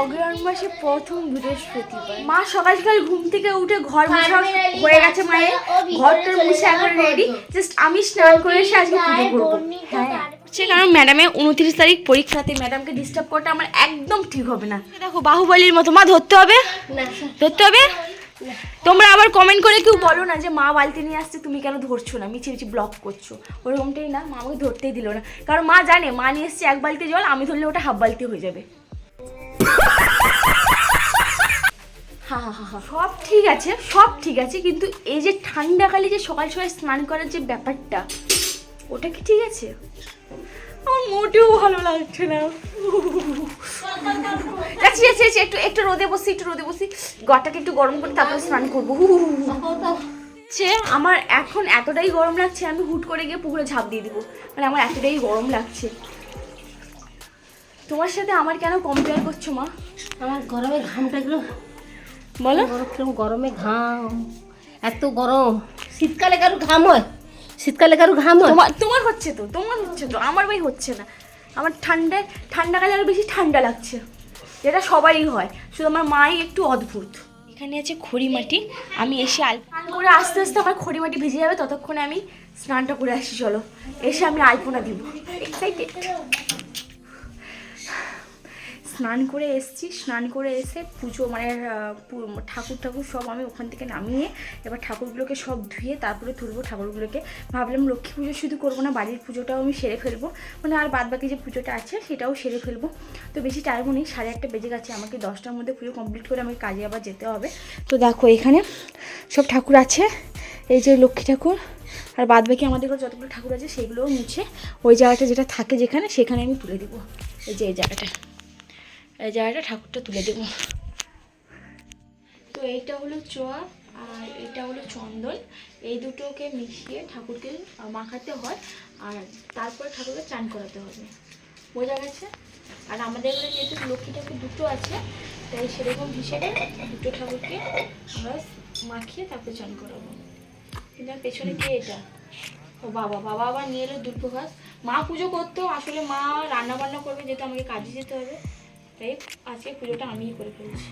অগ্রহণ মাসে প্রথম বৃহস্পতিবার। মা সকাল সকাল ঘুম থেকে উঠে ঘর মোছা হয়ে গেছে মায়ের। ঘরটার মুছে এখন রেডি জাস্ট আমি স্নান করে এসে আজকে পুজো করব। হ্যাঁ। হচ্ছে কারণ ম্যাডামের উনত্রিশ তারিখ পরীক্ষাতে ম্যাডামকে ডিস্টার্ব করাটা আমার একদম ঠিক হবে না। দেখো বাহুবলীর মতো। মা ধরতে হবে? ধরতে হবে? তোমরা আবার কমেন্ট করে কেউ বলো না যে মা বালতি নিয়ে আসছে তুমি কেন ধরছো না? মিছি মিছি ব্লক করছ। ওরকমটাই না মা আমাকে ধরতেই দিল না। কারণ মা জানে মা নিয়ে এসছে এক বালতি জল আমি ধরলে ওটা হাফ বালতি হয়ে যাবে। সব ঠিক আছে সব ঠিক আছে কিন্তু এই যে ঠান্ডাকালে যে সকাল সকাল স্নান করার যে ব্যাপারটা ওটা কি ঠিক আছে আমার মোটেও ভালো লাগছে না যাচ্ছি যাচ্ছি একটু একটু রোদে বসি একটু রোদে বসি গটাকে একটু গরম করে তারপরে স্নান করব হচ্ছে আমার এখন এতটাই গরম লাগছে আমি হুট করে গিয়ে পুকুরে ঝাঁপ দিয়ে দিব মানে আমার এতটাই গরম লাগছে তোমার সাথে আমার কেন কম্পেয়ার করছ মা? আমার গরমে ঘামটা এগুলো বলো। কীরকম গরমে ঘাম এত গরম। শীতকালে কারও ঘাম হয়? শীতকালে কারও ঘাম হয়? তোমার তোমার হচ্ছে তো তোমার হচ্ছে তো আমার ভাই হচ্ছে না। আমার ঠান্ডায় ঠান্ডাকালে আরও বেশি ঠান্ডা লাগছে। যেটা সবারই হয় শুধু আমার মাই একটু অদ্ভুত। এখানে আছে খড়ি মাটি আমি এসে আল স্নান করে আস্তে আস্তে আমার খড়ি মাটি ভিজে যাবে ততক্ষণে আমি স্নানটা করে আসি চলো। এসে আমি আলপনা দিব। এক্সাইটেড স্নান করে এসেছি। স্নান করে এসে পুজো মানে ঠাকুর ঠাকুর সব আমি ওখান থেকে নামিয়ে এবার ঠাকুরগুলোকে সব ধুয়ে তারপরে তুলবো ঠাকুরগুলোকে। ভাবলাম লক্ষ্মী পুজো শুধু করব না, বাড়ির পুজোটাও আমি সেরে ফেলব। মানে আর বাদ বাকি যে পুজোটা আছে সেটাও সেরে ফেলব। তো বেশি টাইমও নেই, সাড়ে আটটা বেজে গেছে, আমাকে দশটার মধ্যে পুজো কমপ্লিট করে আমাকে কাজে আবার যেতে হবে। তো দেখো এখানে সব ঠাকুর আছে, এই যে লক্ষ্মী ঠাকুর আর বাদ বাকি আমাদের ঘরে যতগুলো ঠাকুর আছে সেগুলোও মুছে ওই জায়গাটা যেটা থাকে যেখানে সেখানে আমি তুলে দিব। এই যে এই জায়গাটা। জায়গাটা ঠাকুরটা তুলে দেবো। তো এইটা হলো চোয়া আর এটা হলো চন্দন। এই দুটোকে মিশিয়ে ঠাকুরকে মাখাতে হয় আর তারপরে ঠাকুরকে চান করাতে হবে। বোঝা গেছে? আর আমাদের এখানে যেহেতু লক্ষ্মী ঠাকুর দুটো আছে, তাই সেরকম হিসেবে দুটো ঠাকুরকে আমরা মাখিয়ে তারপরে চান করাবো। কিন্তু পেছনে কে এটা? ও বাবা বাবা আবার নিয়ে এলো দুর্গা ঘাস মা পুজো করতো, আসলে মা রান্না বান্না করবে, যেহেতু আমাকে কাজে যেতে হবে। তাই আজকে পুজোটা আমিই করে ফেলছি।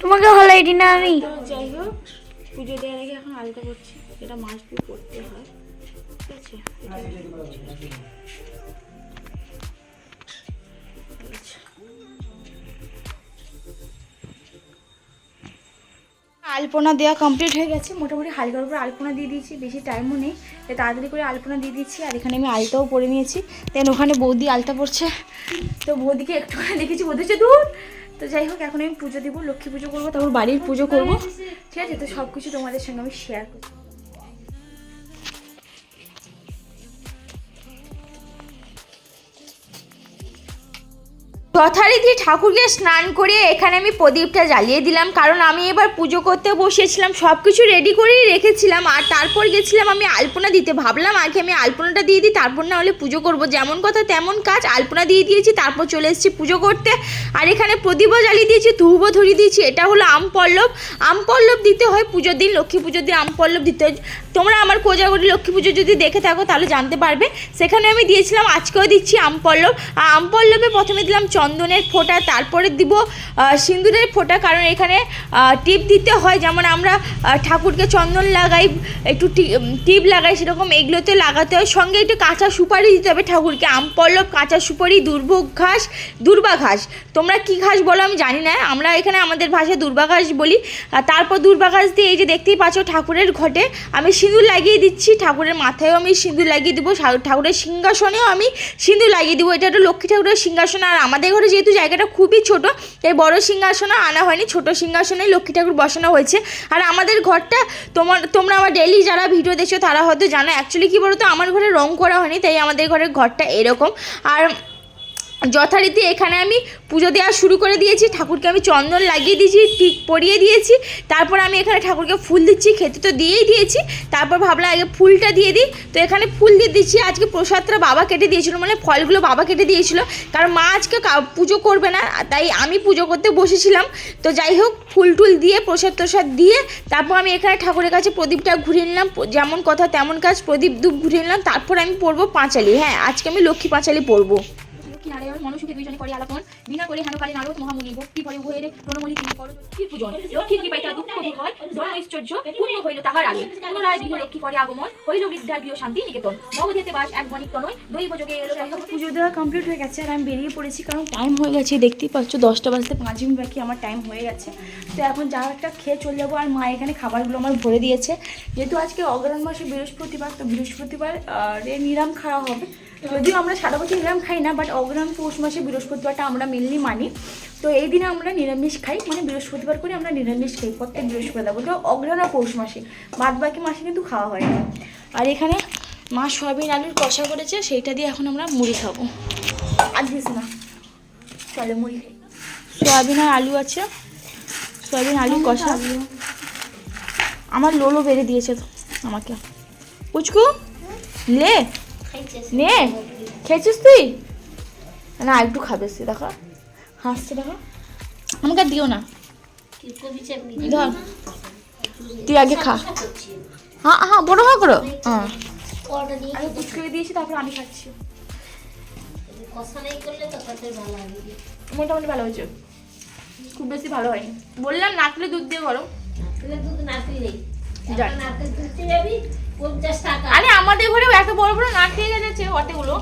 তোমাকে ভালো এটি না আমি? যাই হোক পুজো দেওয়ার আগে এখন আলতা করছি এটা মাছ দিয়ে করতে হয়। ঠিক আছে? আলপনা দেওয়া কমপ্লিট হয়ে গেছে। মোটামুটি হালকার উপরে আলপনা দিয়ে দিয়েছি, বেশি টাইমও নেই। তাই তাড়াতাড়ি করে আলপনা দিয়ে দিচ্ছি, আর এখানে আমি আলতাও পরে নিয়েছি। দেন ওখানে বৌদি আলতা পড়ছে তো বৌদিকে একটুখানি দেখেছি, বৌদি হচ্ছে দূর! তো যাই হোক, এখন আমি পুজো দিব, লক্ষ্মী পুজো করব, তারপর বাড়ির পুজো করব। ঠিক আছে? তো সব কিছু তোমাদের সঙ্গে আমি শেয়ার করছি। যথারীতি ঠাকুরকে স্নান করে এখানে আমি প্রদীপটা জ্বালিয়ে দিলাম। কারণ আমি এবার পুজো করতে বসেছিলাম সব কিছু রেডি করেই রেখেছিলাম। আর তারপর গেছিলাম আমি আলপনা দিতে। ভাবলাম আগে আমি আলপনাটা দিয়ে দিই, তারপর না হলে পুজো করব। যেমন কথা তেমন কাজ, আলপনা দিয়ে দিয়েছি, তারপর চলে এসেছি পুজো করতে। আর এখানে প্রদীপও জ্বালিয়ে দিয়েছি, ধূপও ধরিয়ে দিয়েছি। এটা হলো আম পল্লব আম পল্লব দিতে হয় পুজোর দিন, লক্ষ্মী পুজোর দিন আম পল্লব দিতে হয়। তোমরা আমার কোজাগরি লক্ষ্মী পুজো যদি দেখে থাকো, তাহলে জানতে পারবে। সেখানে আমি দিয়েছিলাম, আজকেও দিচ্ছি আম পল্লব। আর আম পল্লবে প্রথমে দিলাম চন্দনের ফোঁটা, তারপরে দিব সিঁদুরের ফোঁটা, কারণ এখানে টিপ দিতে হয়। যেমন আমরা ঠাকুরকে চন্দন লাগাই, একটু টিপ লাগাই সেরকম, এগুলোতে লাগাতে হয়। সঙ্গে একটু কাঁচা সুপারি দিতে হবে ঠাকুরকে। আম পল্লব, কাঁচা সুপারি, দুর্ভোগ ঘাস, দুর্বা ঘাস। তোমরা কি ঘাস বলো আমি জানি না। আমরা এখানে আমাদের ভাষায় দুর্বা ঘাস বলি। তারপর দুর্বা ঘাস দিয়ে এই যে দেখতেই পাচ্ছ ঠাকুরের ঘটে, আমি সিঁদুর লাগিয়ে দিচ্ছি, ঠাকুরের মাথায়ও আমি সিঁদুর লাগিয়ে দিব ঠাকুরের সিংহাসনেও আমি সিঁদুর লাগিয়ে দিব। এটা হলো লক্ষ্মী ঠাকুরের সিংহাসন, আর আমাদের ঘরে যেহেতু জায়গাটা খুবই ছোট, তাই বড় সিংহাসন আনা হয়নি, ছোট সিংহাসনে লক্ষ্মী ঠাকুর বসানো হয়েছে। আর আমাদের ঘরটা তোমার, তোমরা আমার ডেলি যারা ভিডিও দেখছ তারা হয়তো জানো অ্যাকচুয়ালি কী বলো তো আমার ঘরে রং করা হয়নি, তাই আমাদের ঘরের ঘরটা এরকম। আর যথারীতি এখানে আমি পুজো দেওয়া শুরু করে দিয়েছি, ঠাকুরকে আমি চন্দন লাগিয়ে দিয়েছি টিক পরিয়ে দিয়েছি, তারপর আমি এখানে ঠাকুরকে ফুল দিচ্ছি, খেতে তো দিয়েই দিয়েছি, তারপর ভাবলাম আগে ফুলটা দিয়ে দিই, তো এখানে ফুল দিয়ে দিচ্ছি, আজকে প্রসাদটা বাবা কেটে দিয়েছিল মানে ফলগুলো বাবা কেটে দিয়েছিল, কারণ মা আজকে পুজো করবে না তাই আমি পুজো করতে বসেছিলাম, তো যাই হোক, ফুল টুল দিয়ে, প্রসাদ প্রসাদ দিয়ে, তারপর আমি এখানে ঠাকুরের কাছে প্রদীপটা ঘুরিয়ে নিলাম যেমন কথা তেমন কাজ, প্রদীপ ধূপ ঘুরিয়ে নিলাম, তারপর আমি পড়ব পাঁচালি হ্যাঁ আজকে আমি লক্ষ্মী পাঁচালি পড়ব নারায়ণ? মনসুখে দুইজনে করে আলাপন। বিনা করে হেনকালে নারদ মহামুনি ভক্তি করে উভয়ের প্রণমলি তিনি পূজন? লক্ষ্মীর দুঃখ হয় ঐশ্বর্য পূর্ণ হইল তাহার আগে। পুনরায় গৃহ লক্ষ্মী করে আগমন, হইল বিদ্যার গৃহ শান্তি নিকেতন। নবধেতে বাস এক বণিক দৈব যোগে এলো পুজো দেওয়া কমপ্লিট হয়ে গেছে আর আমি বেরিয়ে পড়েছি কারণ টাইম হয়ে গেছে, দেখতেই পাচ্ছ দশটা বাজতে পাঁচ মিনিট বাকি, আমার টাইম হয়ে গেছে। তো এখন যা একটা খেয়ে চলে যাব আর মা এখানে খাবারগুলো আমার ভরে দিয়েছে। যেহেতু আজকে অগ্রহণ মাসে বৃহস্পতিবার, তো বৃহস্পতিবার এ নিরাম খাওয়া হবে। যদিও আমরা সারা বছর নিরাম খাই না বাট অগ্রহণ পৌষ মাসে বৃহস্পতিবারটা আমরা মেনলি মানি। তো এই দিনে আমরা নিরামিষ খাই মানে বৃহস্পতিবার করে আমরা নিরামিষ খাই, প্রত্যেক বৃহস্পতিবার বলতে অগ্রহণ আর পৌষ মাসে বাদ বাকি মাসে কিন্তু খাওয়া হয় না। আর এখানে মা সয়াবিন আলুর কষা করেছে, সেইটা দিয়ে এখন আমরা মুড়ি খাব। আর দিস না। চলে মুড়ি সয়াবিন আর আলু আছে। সয়াবিন আলু কষা। আমার লোলো বেড়ে দিয়েছে তো, আমাকে। পুচকু, লে। নে খেয়েছিস তুই? না একটু খাবে সে দেখো। হাসছে দেখো। আমাকে দিও না। ধর। তুই আগে খা। হ্যাঁ হ্যাঁ বড় হা করো। হ্যাঁ। আমি দিয়েছি তারপর আমি খাচ্ছি। মোটামুটি ভালো হয়েছে। খুব বেশি ভালো হয়নি। বললাম নাকলে দুধ দিয়ে করো। যাক। পঞ্চাশ টাকা আরে আমাদের ঘরেও এত বড় বড় নারকেল গেছে অতগুলো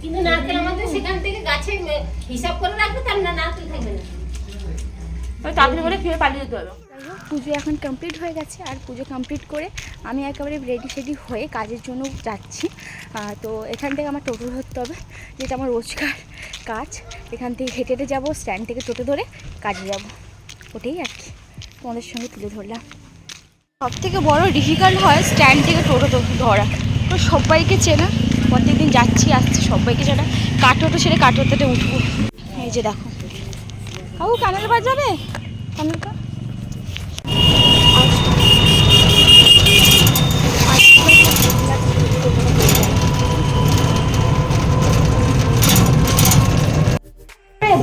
কিন্তু নারকেল আমাদের সেখান থেকে গাছে হিসাব করে রাখবে তার না নারকেল থাকবে না। তাড়াতাড়ি করে খেয়ে পালিয়ে যেতে হবে। পুজো এখন কমপ্লিট হয়ে গেছে আর পুজো কমপ্লিট করে আমি একেবারে রেডি সেডি হয়ে কাজের জন্য যাচ্ছি। তো এখান থেকে আমার টোটো ধরতে হবে যেটা আমার রোজকার কাজ। এখান থেকে হেঁটে হেঁটে যাব স্ট্যান্ড থেকে টোটো ধরে কাজে যাব। ওটাই আর কি তোমাদের সঙ্গে তুলে ধরলাম। সব থেকে বড় ডিফিকাল্ট হয় স্ট্যান্ড থেকে টোটো ধরা। তো সবাইকে চেনা, প্রত্যেকদিন যাচ্ছি, আসছি, সবাইকে চেনা কাটোটো ছেড়ে কাটোতে উঠবো। এই যে দেখো। কাকু কানাল বাজাবে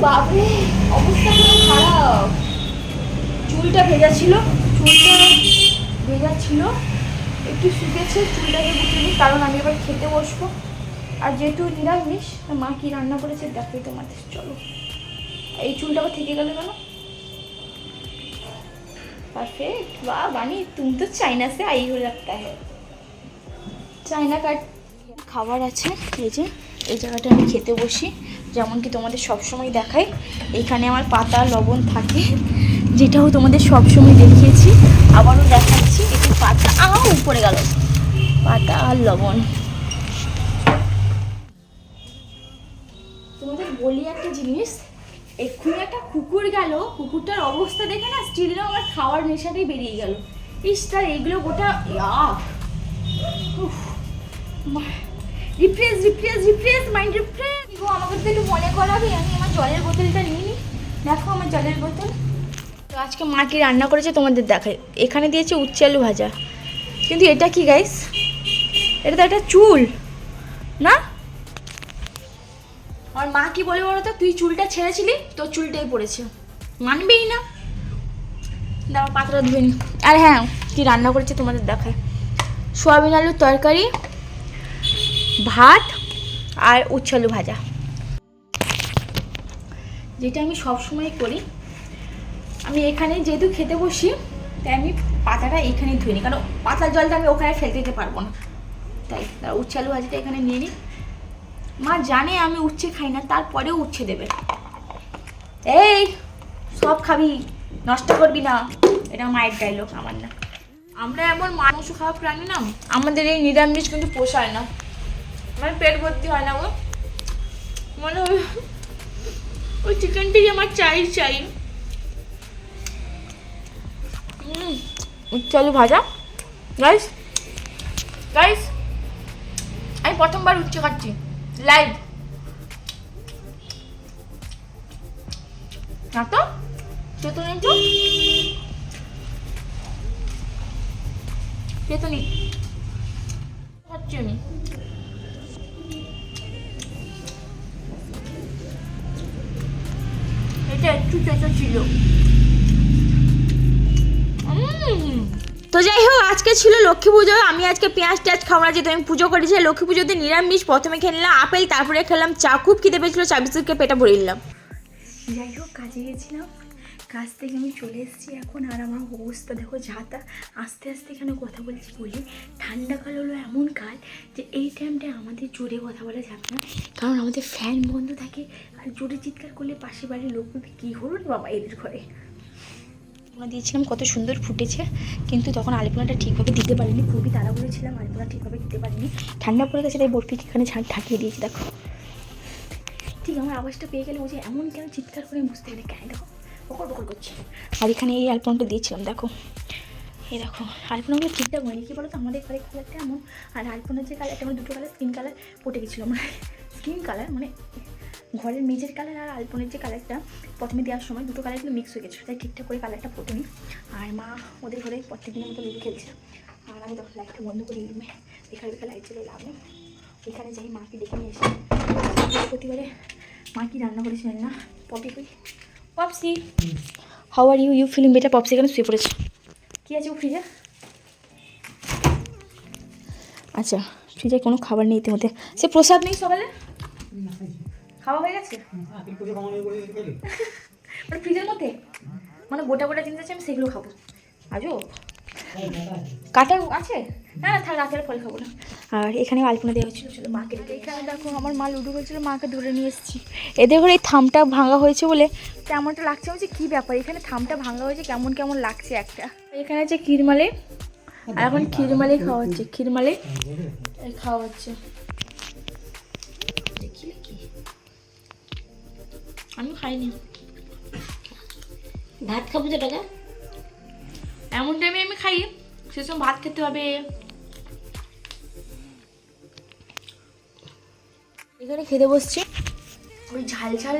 বাবরে অবস্থা খারাপ। চুলটা ভেজা ছিল, চুলটা ভেজা ছিল, একটু শুকেছে, চুলটাকে বুঝে নিই, কারণ আমি এবার খেতে বসবো। আর যেহেতু নিরামিষ মা কি রান্না করেছে দেখাই তোমাদের, চলো। এই চুলটাও থেকে গেল কেন? পারফেক্ট বা বানি, তুমি তো চাইনা সে আই হয়ে লাগতা হ্যাঁ চাইনা কাট খাবার আছে, এই যে, এই জায়গাটা আমি খেতে বসি। যেমন কি তোমাদের সবসময় দেখাই, এখানে আমার পাতা, লবণ থাকে। যেটাও তোমাদের সবসময় দেখিয়েছি। আবারও দেখাচ্ছি একটু পাতা আও উপরে গেল। পাতা আর লবণ। তোমাদের বলি একটা জিনিস, এক্ষুনি একটা কুকুর গেল, কুকুরটার অবস্থা দেখে না স্টিল আমার খাওয়ার নেশাটাই বেরিয়ে গেল। ইস, তার এগুলো গোটা refresh refresh refresh mind refresh আমাকে তো একটু মনে করাবি, আমি আমার জলের বোতলটা নিয়ে নি দেখো আমার জলের বোতল। আজকে মা কি রান্না করেছে তোমাদের দেখাই। এখানে দিয়েছে উচ্ছে আলু ভাজা। কিন্তু এটা কি গাইস এটা তো একটা চুল, না? আমার মা কি বলে বলো তো? তুই চুলটা ছেড়েছিলি, তোর চুলটাই পড়েছে। মানবেই না? দাও, পাত্রটা ধুয়ে নি। আর হ্যাঁ কি রান্না করেছে তোমাদের দেখায় সোয়াবিন আলুর তরকারি, ভাত আর উচ্ছালু ভাজা। যেটা আমি সব সময় করি আমি এখানে যেহেতু খেতে বসি, তাই আমি পাতাটা এখানেই ধুই নি কারণ পাতার জলটা আমি ওখানে ফেলতে দিতে পারব না। তাই তার উচ্ছালু ভাজিটা এখানে নিয়ে নিই। মা জানে আমি উচ্ছে খাই না, তারপরেও উচ্ছে দেবে। এই, সব খাবি, নষ্ট করবি না। এটা মায়ের ডায়লগ আমার না। আমরা এমন মাংস খাওয়া প্রাণী না, আমাদের এই নিরামিষ কিন্তু পোষায় না। আমার পেট ভর্তি হয় না গো। মনে হয় ওই চিকেনটি আমার চাই চাই। চলো ভাজা। গাইস গাইস আমি প্রথমবার উচ্ছে খাচ্ছি। লাইভ না তো? তো? তেঁতুলি খাচ্ছি আমি। এটা একটু তেতো ছিল। তো যাই হোক, আজকে ছিল লক্ষ্মী পুজো। আমি আজকে পেঁয়াজ টেয়াজ খাওয়া যেহেতু আমি পুজো করেছি লক্ষ্মী পুজোতে নিরামিষ। প্রথমে খেয়ে নিলাম আপেল, তারপরে খেলাম চা। খুব খিদে পেয়েছিল, চা বিস্কুটকে পেটা ভরে নিলাম। যাই হোক, কাজে গেছিলাম। কাজ থেকে আমি চলে এসেছি এখন, আর আমার অবস্থা দেখো যাতা আস্তে আস্তে এখানে কথা বলছি বলি ঠান্ডাকাল হলো এমন কাল যে এই টাইমটায় আমাদের জোরে কথা বলা যাবে না। কারণ আমাদের ফ্যান বন্ধ থাকে, আর জোরে চিৎকার করলে পাশে বাড়ির লোক কী হলো বাবা, এদের ঘরে? আলপনা দিয়েছিলাম, কত সুন্দর ফুটেছে। কিন্তু তখন আলপনাটা ঠিকভাবে দিতে পারিনি, খুবই তাড়াহুড়ো ছিলাম আলপনা ঠিকভাবে দিতে পারিনি। ঠান্ডা পড়ে গেছে, তাই বরফি এখানে ঝাঁট ঠাকিয়ে দিয়েছি, দেখো। ঠিক আমার আওয়াজটা পেয়ে গেলে ও যে এমন কেন চিৎকার করে বুঝতে পারি কেন দেখো, বকর বকর করছে। আর এখানে এই আলপনাটা দিয়েছিলাম, দেখো। এই দেখো আলপনাগুলো ঠিকঠাক হয়নি। কি বলো তো আমাদের ঘরে কালারটা এমন। আর আলপনার যে কালারটা আমার দুটো কালার স্কিন কালার পটে গেছিল আমার স্কিন কালার মানে ঘরের মেঝের কালার আর আলপনের যে কালারটা প্রথমে দেওয়ার সময় দুটো কালার কিন্তু মিক্স হয়ে গেছিল তাই ঠিকঠাক করে কালারটা ফোটেনি। আর মা ওদের ঘরে প্রত্যেকদিনের মতো লুডো খেলছে। আর আমি তখন লাইটটা বন্ধ করে। রুমে বেকার বেকার লাইট জ্বলে লাভ নেই। এখানে যাই, মাকে ডেকে নিয়ে এসে প্রতিবারে মা কি রান্না করেছিলেন না। পপি কই? Popsi. How are you you feeling বেটা পপসি এখানে শুয়ে পড়েছে। কী আছে ও ফ্রিজে আচ্ছা ফ্রিজে কোনো খাবার নেই ইতিমধ্যে। সে প্রসাদ নেই সকালে? খাওয়া হয়ে গেছে? মানে ফ্রিজের মধ্যে? মানে গোটা গোটা জিনিস আছে, আমি সেগুলো খাব। আজও? কাটা আছে? না না থাক রাতের পরে খাব না। আর এখানে আলপনা দেওয়া হয়েছিল, চলো মাকে এখানে দেখো, আমার মা লুডো খেলছিল, মাকে ধরে নিয়ে এসেছি। এদের ঘরে এই থামটা ভাঙা হয়েছে বলে কেমনটা লাগছে বলছি কী ব্যাপার? এখানে থামটা ভাঙা হয়েছে, কেমন কেমন লাগছে একটা। এখানে আছে ক্ষীরমালে, আর এখন ক্ষীরমালে খাওয়া হচ্ছে, ক্ষীরমালে খাওয়া হচ্ছে। আমি খাইনি। ভাত খাব তো টাকা এমন টাইমে আমি খাই। সে সময় ভাত খেতে হবে। এখানে খেতে বসছি। ওই ঝাল ঝাল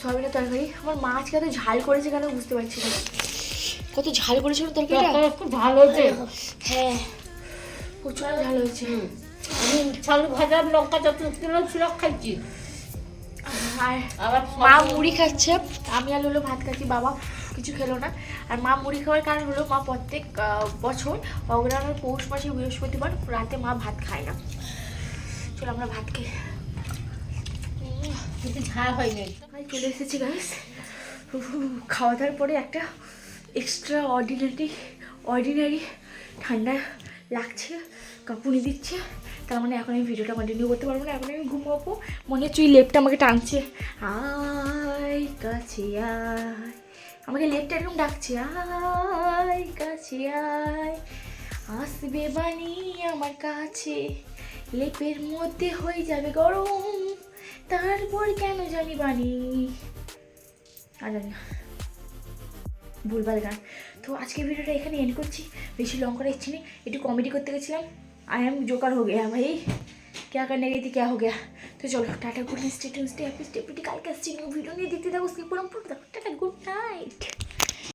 সয়াবিনের তরকারি। আমার মা আজকে এত ঝাল করেছে কেন বুঝতে পারছি না। কত ঝাল করেছিল তরকারিটা? খুব ভালো হয়েছে। হ্যাঁ। প্রচুর ঝাল হয়েছে। আমি চালু ভাজা লঙ্কা যত ছিল খাইছি। আর মা মুড়ি খাচ্ছে। আমি আর হলো ভাত খাচ্ছি বাবা কিছু খেলো না। আর মা মুড়ি খাওয়ার কারণ হলো মা প্রত্যেক বছর অগ্রহণ আর পৌষ মাসে বৃহস্পতিবার রাতে মা ভাত খায় না। চলো আমরা ভাত খেয়ে ঝাল হয়নি। চলে এসেছি গাইস খাওয়া দাওয়ার পরে একটা এক্সট্রা অর্ডিনারি অর্ডিনারি ঠান্ডা লাগছে কাঁপুনি দিচ্ছে। তার মানে এখন আমি ভিডিওটা কন্টিনিউ করতে পারব না, এখন আমি ঘুমাবো। মনে হচ্ছে ওই লেপটা আমাকে টানছে। আয় কাছে আয়। আমাকে লেপটা এরকম ডাকছে, আয় কাছে আয়। আসবে বানি আমার কাছে, লেপের মধ্যে হয়ে যাবে গরম। তারপর কেন জানি বানি আর জানি না। ভুলভাল গান। তো আজকে ভিডিওটা এখানে এন্ড করছি। বেশি লং করার ইচ্ছে নেই। একটু কমেডি করতে গেছিলাম। आई एम जोकर हो गया भाई क्या करने गई थी क्या हो गया तो चलो tata good night to stay happy stay pretty कल का वीडियो नहीं देखते था उसके पूरा टाटा गुड नाइट